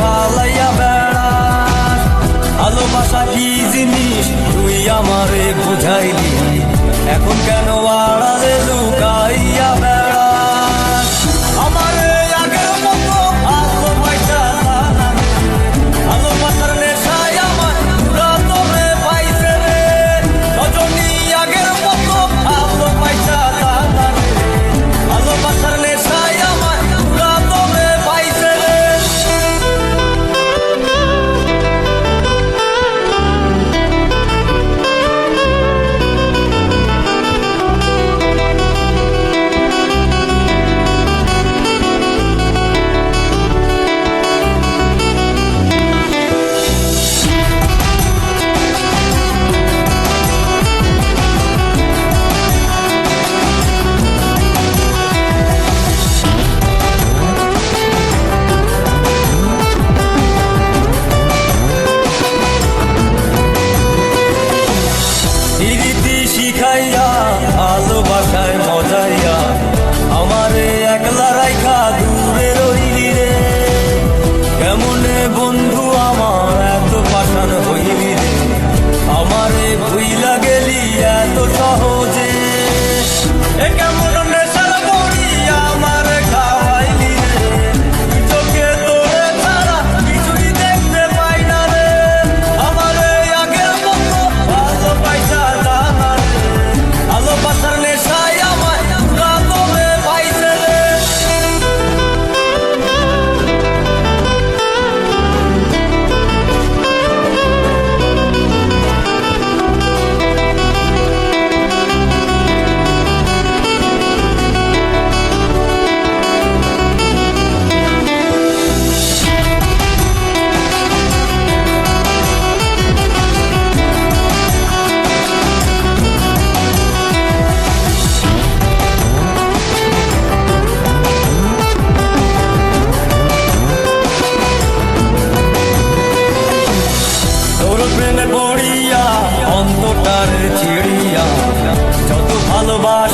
পালাইয়া বেড়াস ভালোবাসা কি জিনিস? তুই আমারে বুঝাই দিস এখন কেন আড়ালে লুকাইয়া বেড়া? রীতি আলো বাসায় মজাইয়া, আমারে একলা রাইখা দূরে রইলি রে। কেমনে বন্ধু আমার এত পাঠান হইলি রে? আমারে ভুইলা গেলি এত সহজে। এ কেমন ভালোবাসা